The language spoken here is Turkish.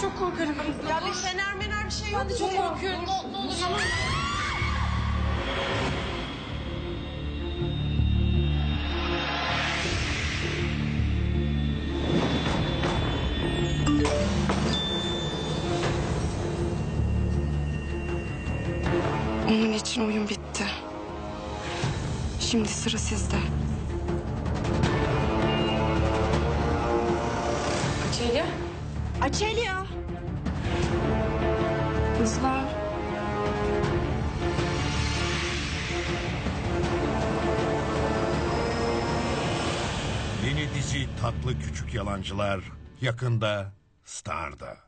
çok korkarım. Ya bir fener mener bir şey yok Ben de çok korkuyorum. Onun için oyun bitti. Şimdi sıra sizde. Açelya. Açelya. Kızlar. Yeni dizi Tatlı Küçük Yalancılar yakında Star'da.